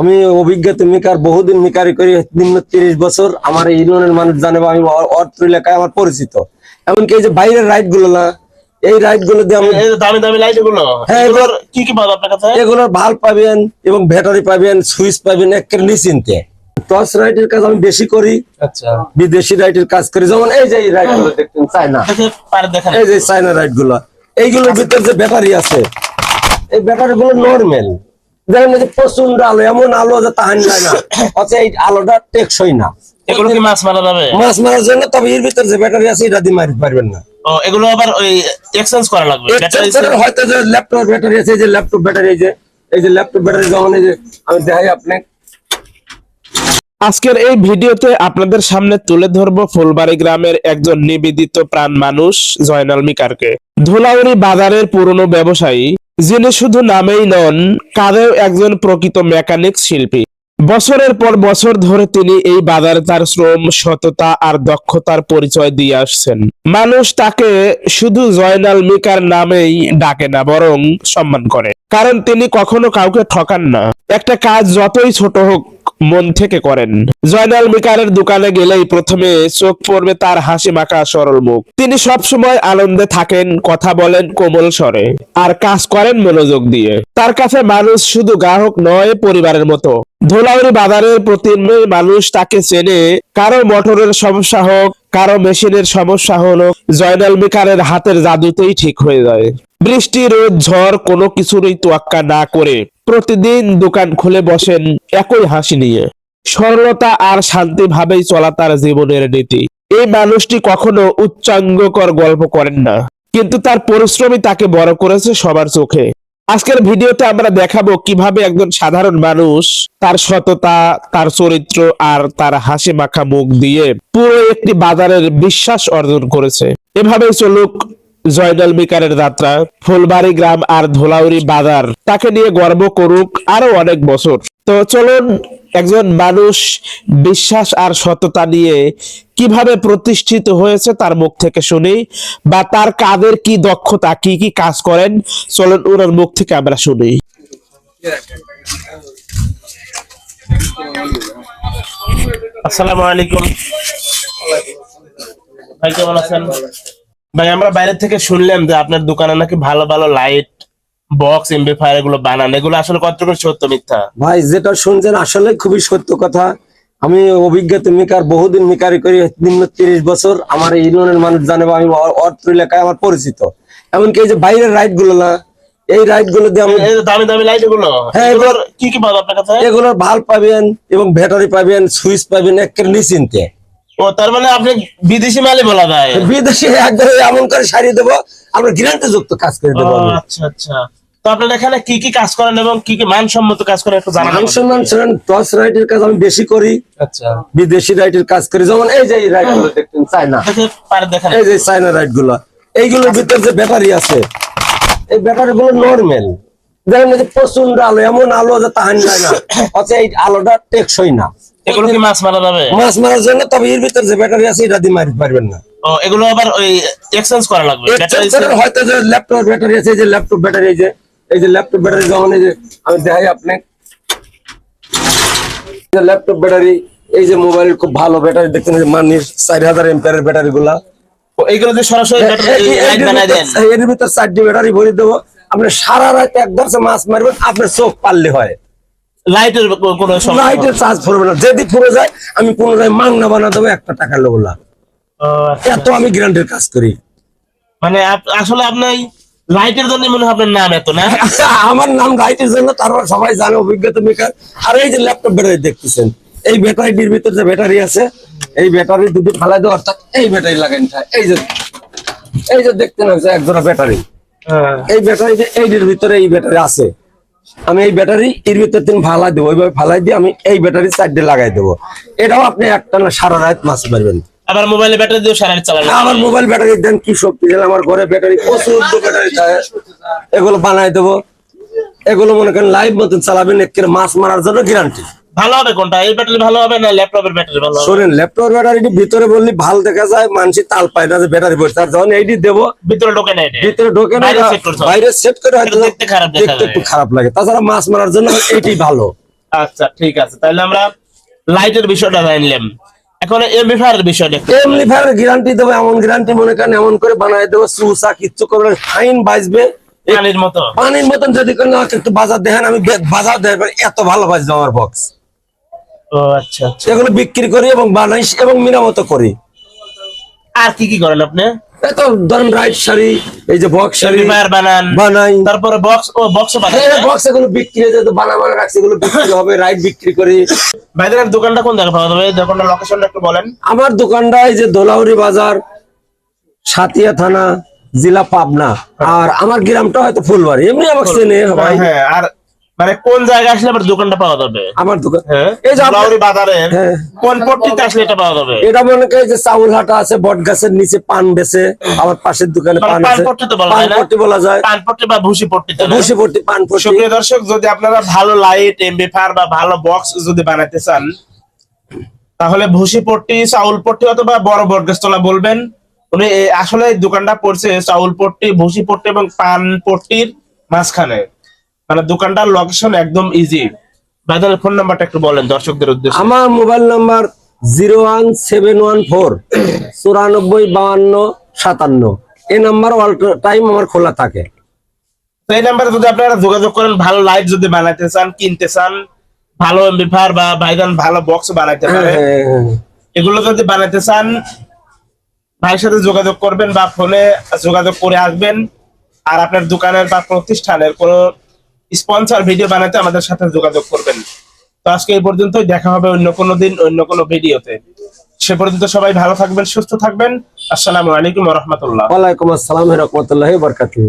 আমি অভিজ্ঞতা মিকার বহুদিন মিকারি করি নিম্ন তিরিশ বছর। আমার এই ইউনিয়নের মানুষ জানে বা আমি অর্থ এলাকায় আমার পরিচিত। এমনকি এই যে বাইরের রাইডগুলো না এই রাইডগুলো দিয়ে আমি দামি দামি লাইট হ্যাঁ, এগুলোর কি কি পাওয়া আপনার কাছে? এগুলোর ভালো পাবেন এবং ব্যাটারি পাবেন সুইচ পাবেন একের নিশ্চিন্তে। টর্চ রাইটের কাজ আমি বেশি করি। আচ্ছা। বিদেশি রাইটের কাজ করি। যেমন এই যে রাইডগুলো দেখছেন চায়না। এই যে চায়না রাইডগুলো এইগুলোর ভিতরে যে ব্যাটারি আছে এই ব্যাটারি গুলো নর্মাল। দেখেন যে প্রচণ্ড আলো এমন আলো যে তাহান যায় না। অথচ এই আলোটা টেকসই না। এগুলো কি মাছ মারা যাবে? মাছ মারার জন্য তবে এর ভিতরে যে ব্যাটারি আছে এটা দিয়ে মারি পারবেন না। ও এগুলো আবার ওই এক্সচেঞ্জ করা লাগবে ব্যাটারি হয়তো যে ল্যাপটপ ব্যাটারি আছে এই যে ল্যাপটপ ব্যাটারি এই যে এই যে ল্যাপটপ ব্যাটারি যেমন এই যে আমি দেখাই আপনি। আজকের এই ভিডিওতে আপনাদের সামনে তুলে ধরবো ফুলবাড়ি গ্রামের একজন নিবেদিত প্রাণ মানুষ জয়নাল মিকারকে। ধুলাউড়ি বাজারের পুরনো ব্যবসায়ী যিনি শুধু নামেই নন কারেও একজন প্রকৃত মেকানিক শিল্পী। বছরের পর বছর ধরে তিনি এই বাজারে তার শ্রম, সততা আর দক্ষতার পরিচয় দিয়ে আসছেন। মানুষ তাকে শুধু জয়নাল মিকার নামেই ডাকে না, বরং সম্মান করে। কারণ তিনি কখনো কাউকে ঠকান না। একটা কাজ যতই ছোট হোক মন থেকে করেন। জয়নাল মিকারের দোকানে গেলেই প্রথমে চোখ পড়বে তার হাসি মাখা সরল মুখ। তিনি সব সময় আনন্দে থাকেন, কথা বলেন, কোমল স্বরে। আর কাজ করেন মনোযোগ দিয়ে। তার কাছে মানুষ শুধু গ্রাহক নয়, পরিবারের মতো। ধোলাউড়ি বাজারের প্রতিদিনই মানুষ তাকে চেনে, কারও মোটরের সমস্যা হোক, কারও মেশিনের সমস্যা হলো, জয়নাল মিকারের হাতের জাদুতেই ঠিক হয়ে যায়। বৃষ্টি, রোদ, ঝড় কোনো কিছুরই তোয়াক্কা না করে প্রতিদিন দোকান খুলে বসেন একই হাসি নিয়ে। সরলতা আর শান্তি ভাবেই চলা তার জীবনের নীতি। এই মানুষটি কখনো উচ্চাঙ্গকর গল্প করেন না, কিন্তু তার পরিশ্রমই তাকে বড় করেছে সবার চোখে। আজকের ভিডিওতে আমরা দেখাবো কীভাবে একজন সাধারণ মানুষ তার সততা, তার চরিত্র আর তার হাসি মাখা মুখ দিয়ে পুরো একটি বাজারের বিশ্বাস অর্জন করেছে। এভাবেই চলুক জয়নাল মিকারের যাত্রা, ফুলবাড়ি গ্রাম আর ধোলাউড়ি বাজার। তাকে নিয়ে গর্ব করুক আরও অনেক বছর। তো চলুন একজন মানুষ বিশ্বাস আর সততা নিয়ে কীভাবে প্রতিষ্ঠিত হয়েছে তার মুখ থেকে শুনি, বা তার কাদের কি দক্ষতা, কি কি কাজ করেন, চলুন ওনার মুখ থেকে আমরা শুনি। আসসালামু আলাইকুম। ভাই, কেমন আছেন? ভাই আমরা বাইরে থেকে শুনলাম যে আপনার দোকানে নাকি ভালো ভালো লাইট বক্স এমবিফায়ার এগুলো বানান। এগুলো আসলে কতটুকু সত্য মিথ্যা? ভাই যেটা শুনছেন আসলে খুবই সত্য কথা। আমি অভিজ্ঞতা মিকার বহুদিন মিকারি করি নিম্ন তিরিশ বছর। আমার এই ইউনিয়নের মানুষ জানে বা আমি অর্থ এলাকায় আমার পরিচিত। এমনকি এই যে বাইরের রাইডগুলো না এই রাইডগুলো দিয়ে আমি দামি দামি লাইট এগুলো হ্যাঁ, এগুলোর কি কি পাওয়া আপনার কাছে? এগুলোর ভালো পাবেন এবং ব্যাটারি পাবেন সুইচ পাবেন একের নিশ্চিন্তে। ও তার মানে আপনি বিদেশি মালই বলা যায়। বিদেশে একবারে এমন করে সারিয়ে দেবো আমরা গ্রান্টে যুক্ত কাজ করে দেবো আচ্ছা আচ্ছা। তো আপনার এখানে কি কি কাজ করেন এবং কি কি মানসম্মত কাজ করেন একটু জানাবেন। সম্মান শুনেন টর্চ রাইটের কাজ আমি বেশি করি। আচ্ছা। বিদেশি রাইটের কাজ করি যেমন এই যে গুলো দেখছেন চায়না। পারে দেখেন। এই যে চায়না গুলো এইগুলোর ভিতরে যে ব্যাটারি আছে এই ব্যাটারি গুলো নর্মাল দেখেন যে প্রচণ্ড আলো এমন আলো যে তাহান যায় না। অথচ এই আলোটা টেকসই না। এগুলো কি মাছ মারা যাবে? মাছ মারার জন্য তবে এর ভিতরে যে ব্যাটারি আছে এটা দিয়ে মারি পারবেন না। ও এগুলো আবার ওই এক্সচেঞ্জ করা লাগবে ব্যাটারি হয়তো যে ল্যাপটপ ব্যাটারি আছে এই যে ল্যাপটপ ব্যাটারি যে এই যে ল্যাপটপ ব্যাটারি যেমন এই যে আমি দেখাই আপনি। ল্যাপটপ ব্যাটারি এই যে মোবাইল খুব ভালো ব্যাটারি দেখছেন এই যে মানির চার হাজার এম্পিয়ারের ব্যাটারি গুলা। ও, এগুলো যে সরাসরি ব্যাটারি লাইট বানায় দেন। এর ভিতর চারটি ব্যাটারি ভরে দেবো। আপনি সারা রাত এক দশে মাছ মারবেন আপনার চোখ পারলে হয়। লাইটের কোনো লাইটের চার্জ ফুরবে না। যদি ফুরে যায় আমি পুনরায় মাংনা বানা দেবো একটা টাকা লোক ও, আচ্ছা। এত আমি গ্রান্টের কাজ করি। মানে আসলে আপনি লাইটের জন্য মনে হয় আপনার নাম এত না? আমার নাম লাইটের জন্য তারপর সবাই জানে অভিজ্ঞতা মেকার আর এই যে ল্যাপটপ ব্যাটারি দেখতেছেন এই ব্যাটারিটির ভিতরে যে ব্যাটারি আছে এই ব্যাটারি দুটি ফালাই দেওয়া অর্থাৎ এই ব্যাটারি লাগাই এই যে এই যে দেখতে না এক জোড়া ব্যাটারি। এই ব্যাটারি এইটির ভিতরে এই ব্যাটারি আছে আমি এই ব্যাটারি এর ভিতরে তুমি ফালাই দেবো ওইভাবে ফালাই দিয়ে আমি এই ব্যাটারি সাইডে লাগাই দেবো। এটাও আপনি একটা না সারা রাত মাছ মারবেন আবার মোবাইলে ব্যাটারি দিয়ে সারা রাত চালানো আমার মোবাইল ব্যাটারি দেন কি শক্তি দেন আমার ঘরে ব্যাটারি প্রচুর ব্যাটারি থাকে। এগুলো বানাই দেবো। এগুলো মনে করেন লাইভ মতন চালাবেন একের মাছ মারার জন্য গ্যারান্টি ভালো হবে কোনটা? এই ব্যাটারি ভালো হবে না ল্যাপটপের ব্যাটারি ভালো হবে? শোনেন ল্যাপটপ ব্যাটারি ভিতরে বললি ভালো দেখা যায় মানুষই তাল পায় না যে ব্যাটারি বসে। আর যখন এইটি দেবো। ভিতরে ঢোকে না এটা। ভিতরে ঢোকে না বাইরে সেট করে হয়তো দেখতে খারাপ দেখা যায়। একটু খারাপ লাগে। তাছাড়া মাছ মারার জন্য এইটি ভালো। আচ্ছা ঠিক আছে। তাহলে আমরা লাইটের বিষয়টা জানলাম এখন এমবিফার বিষয়টা একটু এমনি ফের গ্যারান্টি দেবো এমন গ্যারান্টি মনে করেন এমন করে বানাই দেবো সুসা কিচ্ছু করবে ফাইন বাজবে। পানির মতো। পানির মতন যদি কোনো একটু বাজার দেখেন আমি বাজার দেখবেন এত ভালো বাজবে আমার বক্স ও আচ্ছা আচ্ছা। এগুলো বিক্রি করি এবং বানাই এবং মেরামত করি। আর কি কি করেন আপনি? ধরেন রাইট শাড়ি এই যে বক্স শাড়ি। বানান বানাই। তারপরে বক্স ও বক্স বানান। হ্যাঁ বক্স এগুলো বিক্রি হয়ে যেত বানা বানা রাখছি এগুলো বিক্রি হবে রাইট বিক্রি করি। ভাইদের দোকানটা কোন জায়গায় পাওয়া যাবে? দোকানটা লোকেশনটা একটু বলেন। আমার দোকানটা এই যে দোলাউরি বাজার সাতিয়া থানা জেলা পাবনা। আর আমার গ্রামটা হয়তো ফুলবাড়ি। এমনি আমাকে চেনে ভাই হ্যাঁ আর মানে কোন জায়গায় আসলে আবার দোকানটা পাওয়া যাবে? আমার দোকান হ্যাঁ? এই যে লাউরি আপনার- বাজারের হ্যাঁ। কোন পট্টিতে আসলে এটা পাওয়া যাবে? এটা মনে করি যে চাউল হাটা আছে বট গাছের নিচে পান বেছে আমার পাশের দোকানে মানে পান আছে। পট্টি পান যায় না? পট্টি বলা যায়। পান পট্টি বা ভুসি পট্টিতে না? বসে পড়তে পান পট্টি। সুপ্রিয় দর্শক যদি আপনারা ভালো লাইট এমবিফার বা ভালো বক্স যদি বানাতে চান তাহলে ভুসি পট্টি চাউল পট্টি অথবা বড় বটগাছতলা বলবেন। উনি আসলে দোকানটা পড়ছে চাউল পট্টি ভুসি পট্টি এবং পান পট্টির মাঝখানে। মানে দোকানটার লোকেশন একদম ইজি ভাইদের ফোন নাম্বারটা একটু বলেন দর্শকদের উদ্দেশ্যে। আমার mobile number zero one seven one four চুরানব্বই বাউান্ন সাতান্ন। এই নাম্বার অল টাইম আমার খোলা থাকে। তো এই নাম্বারে যদি আপনারা যোগাযোগ করেন ভালো লাইট যদি বানাইতে চান কিনতে চান ভালো এমবিফার বা ভাইদান ভালো বক্স বানাইতে পারে। হ্যাঁ, এগুলো যদি বানাতে চান ভাইয়ের সাথে যোগাযোগ করবেন বা ফোনে যোগাযোগ করে আসবেন। আর আপনার দোকানের বা প্রতিষ্ঠানের কোনো স্পন্সর ভিডিও বানাতে আমাদের সাথে যোগাযোগ করবেন। তো আজকে এই পর্যন্তই, দেখা হবে অন্য কোনো দিন, অন্য কোনো ভিডিওতে। সে পর্যন্ত সবাই ভালো থাকবেন, সুস্থ থাকবেন। আসসালামু আলাইকুম রহমতুল্লাহ। ওয়ালাইকুম আসসালাম রহমতুল্লাহ বরকাতুহ।